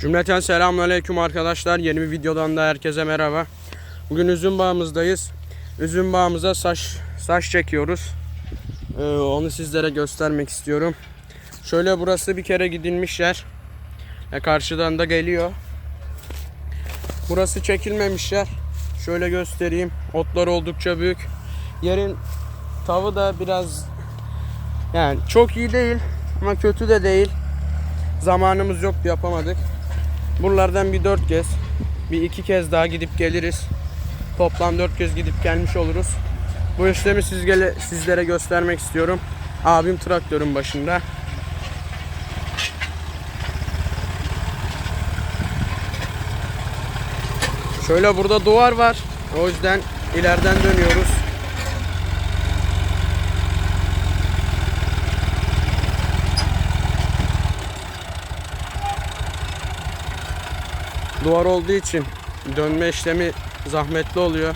Cümleten selamünaleyküm arkadaşlar. Yeni bir videodan da herkese merhaba. Bugün üzüm bağımızdayız. Üzüm bağımıza saç saç çekiyoruz. Ee, onu sizlere göstermek istiyorum. Şöyle burası bir kere gidilmiş yer. E, karşıdan da geliyor. Burası çekilmemiş yer. Şöyle göstereyim. Otlar oldukça büyük. Yerin tavı da biraz yani çok iyi değil ama kötü de değil. Zamanımız yoktu yapamadık. Buralardan bir dört kez, bir iki kez daha gidip geliriz. Toplam dört kez gidip gelmiş oluruz. Bu işlemi sizlere, sizlere göstermek istiyorum. Abim traktörün başında. Şöyle burada duvar var. O yüzden ileriden dönüyoruz. Duvar olduğu için dönme işlemi zahmetli oluyor.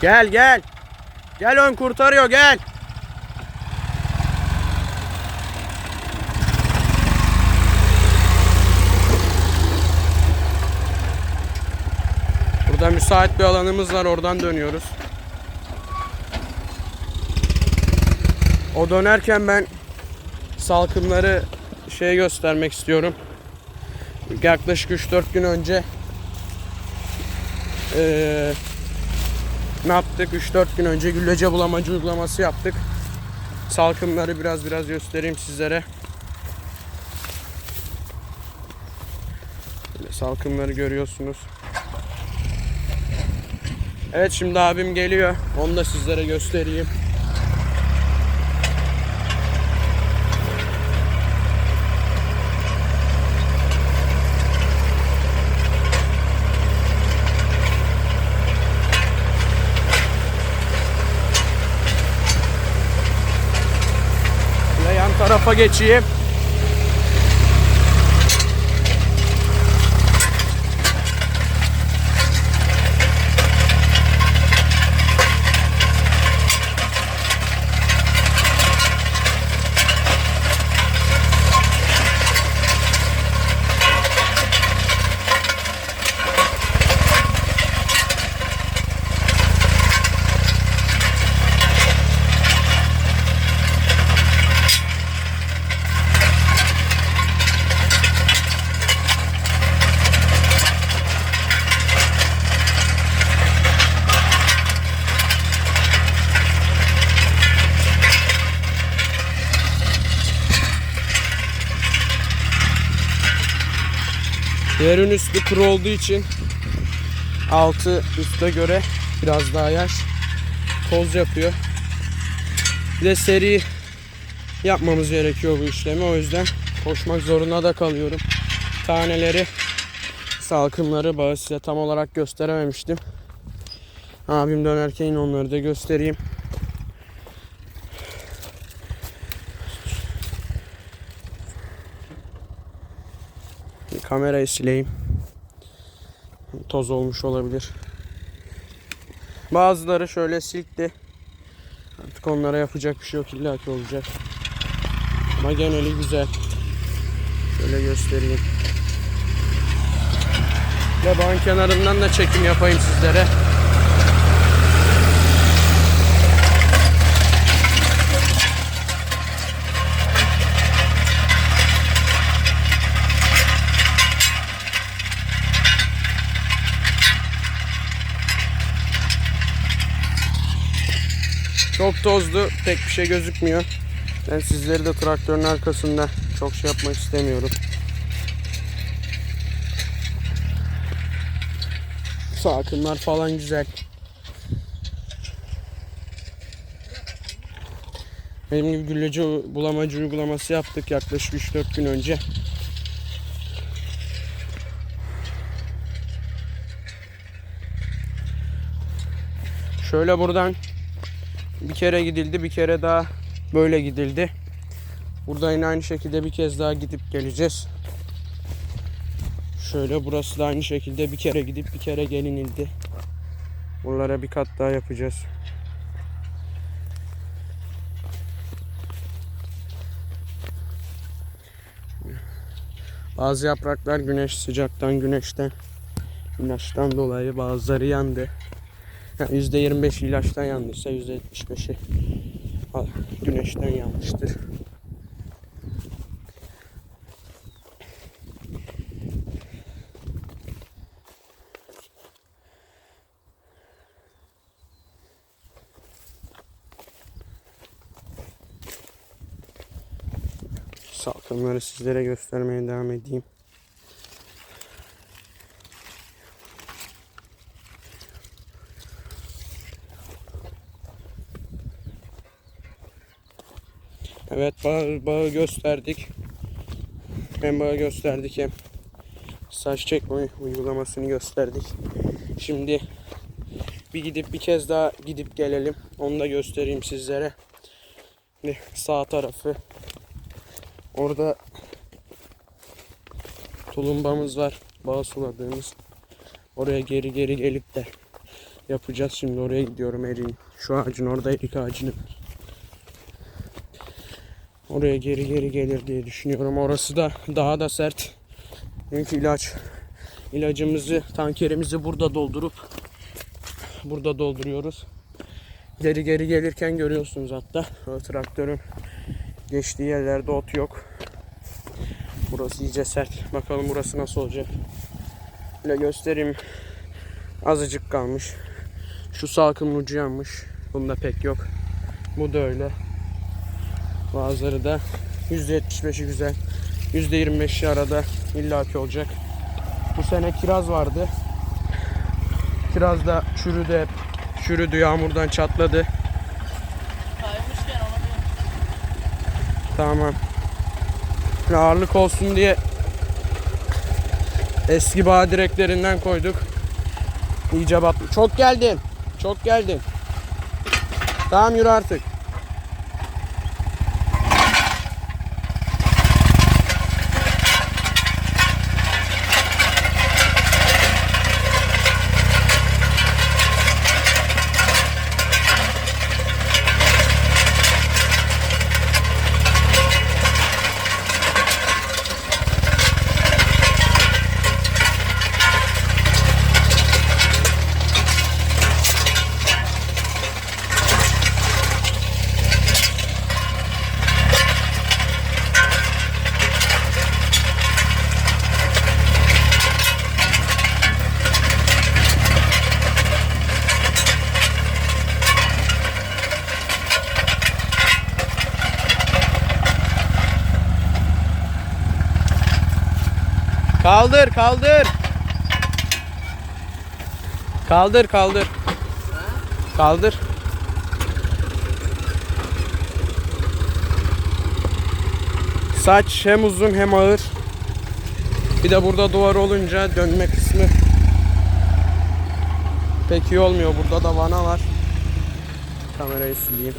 Gel gel. Gel ön kurtarıyor gel. Burada müsait bir alanımız var oradan dönüyoruz. O dönerken ben salkımları şey göstermek istiyorum. Yaklaşık 3-4 gün önce eee, ne yaptık? 3-4 gün önce güllece bulamacı uygulaması yaptık. Salkımları biraz biraz göstereyim sizlere. Böyle salkımları görüyorsunuz. Evet şimdi abim geliyor. Onu da sizlere göstereyim. Şöyle yan tarafa geçeyim. Yerin üstü kuru olduğu için altı üste göre biraz daha yaş toz yapıyor. Bir de seri yapmamız gerekiyor bu işlemi. O yüzden koşmak zorunda da kalıyorum. Taneleri salkımları bağı size tam olarak gösterememiştim. Abim dönerken onları da göstereyim. Kamerayı sileyim. Toz olmuş olabilir. Bazıları şöyle silkti. Artık onlara yapacak bir şey yok illaki olacak. Ama geneli güzel. Şöyle göstereyim. Ve bağın kenarından da çekim yapayım sizlere. Çok tozlu, pek bir şey gözükmüyor. Ben sizleri de traktörün arkasında çok şey yapmak istemiyorum. Sakınlar falan güzel. Benim gibi gülleci bulamacı uygulaması yaptık yaklaşık 3-4 gün önce. Şöyle buradan bir kere gidildi bir kere daha böyle gidildi. Burada yine aynı şekilde bir kez daha gidip geleceğiz. Şöyle burası da aynı şekilde bir kere gidip bir kere gelinildi. Buralara bir kat daha yapacağız. Bazı yapraklar güneş sıcaktan güneşten ilaçtan dolayı bazıları yandı. Yani %25 ilaçtan yandıysa %75'i güneşten yanmıştır. Salkımları sizlere göstermeye devam edeyim. Evet bağı, bağı gösterdik. Hem bağı gösterdik hem saç çekme uygulamasını gösterdik. Şimdi bir gidip bir kez daha gidip gelelim. Onu da göstereyim sizlere. Şimdi sağ tarafı Orada tulumbamız var. Bağ suladığımız. Oraya geri geri gelip de yapacağız. Şimdi oraya gidiyorum erin. Şu ağacın orada erik ağacının. Oraya geri geri gelir diye düşünüyorum. Orası da daha da sert. Çünkü ilaç ilacımızı, tankerimizi burada doldurup burada dolduruyoruz. Geri geri gelirken görüyorsunuz hatta o traktörün geçtiği yerlerde ot yok. Burası iyice sert. Bakalım burası nasıl olacak. Böyle göstereyim. Azıcık kalmış. Şu salkımın ucu yanmış. Bunda pek yok. Bu da öyle. Bazıları da %75'i güzel. %25'i arada illaki olacak. Bu sene kiraz vardı. Kiraz da çürüdü hep. Çürüdü yağmurdan çatladı. Kaymışken Tamam. Ağırlık olsun diye eski bağ direklerinden koyduk. İyice battı. Çok geldin. Çok geldin. Tamam yürü artık. Kaldır, kaldır. Kaldır, kaldır. Kaldır. Saç hem uzun hem ağır. Bir de burada duvar olunca dönme kısmı pek iyi olmuyor. Burada da vana var. Kamerayı sileyim.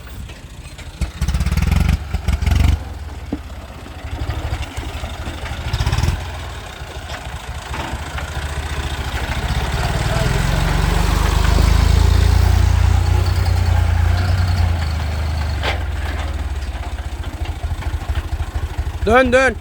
Dön dön.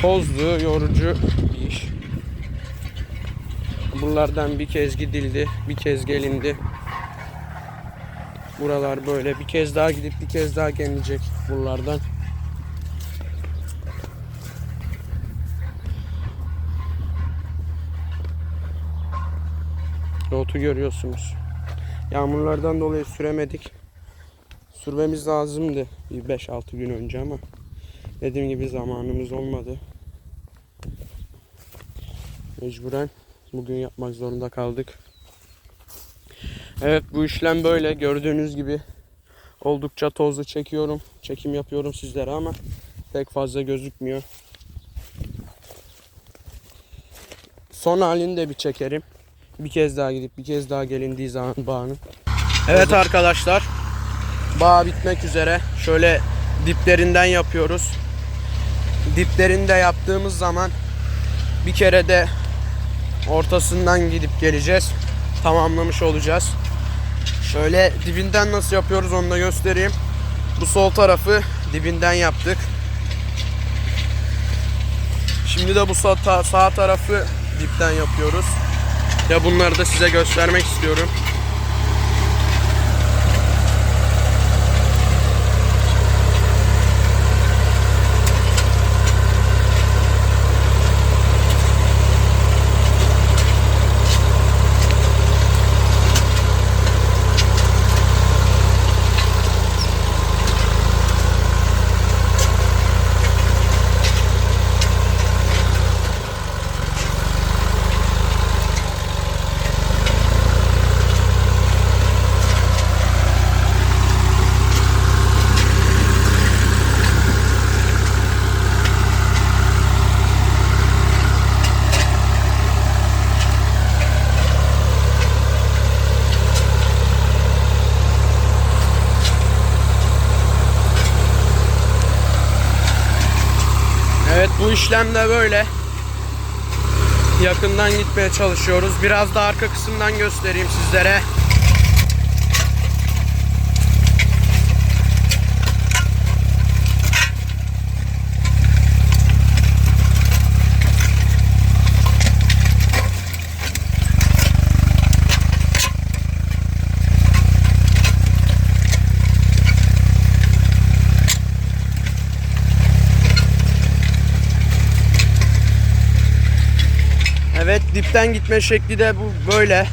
Tozlu, yorucu bir iş. Buralardan bir kez gidildi, bir kez gelindi. Buralar böyle bir kez daha gidip bir kez daha gelinecek buralardan. Notu görüyorsunuz. Yağmurlardan dolayı süremedik. Sürmemiz lazımdı bir 5-6 gün önce ama dediğim gibi zamanımız olmadı. Mecburen bugün yapmak zorunda kaldık. Evet bu işlem böyle gördüğünüz gibi oldukça tozlu çekiyorum. Çekim yapıyorum sizlere ama pek fazla gözükmüyor. Son halini de bir çekerim. Bir kez daha gidip bir kez daha gelindiği zaman bağının. Evet arkadaşlar. Bağ bitmek üzere. Şöyle diplerinden yapıyoruz. Diplerinde yaptığımız zaman bir kere de ortasından gidip geleceğiz. Tamamlamış olacağız. Şöyle dibinden nasıl yapıyoruz onu da göstereyim. Bu sol tarafı dibinden yaptık. Şimdi de bu sağ, sağ tarafı dipten yapıyoruz. Ya bunları da size göstermek istiyorum. Evet bu işlem de böyle. Yakından gitmeye çalışıyoruz. Biraz da arka kısımdan göstereyim sizlere. Evet dipten gitme şekli de bu böyle.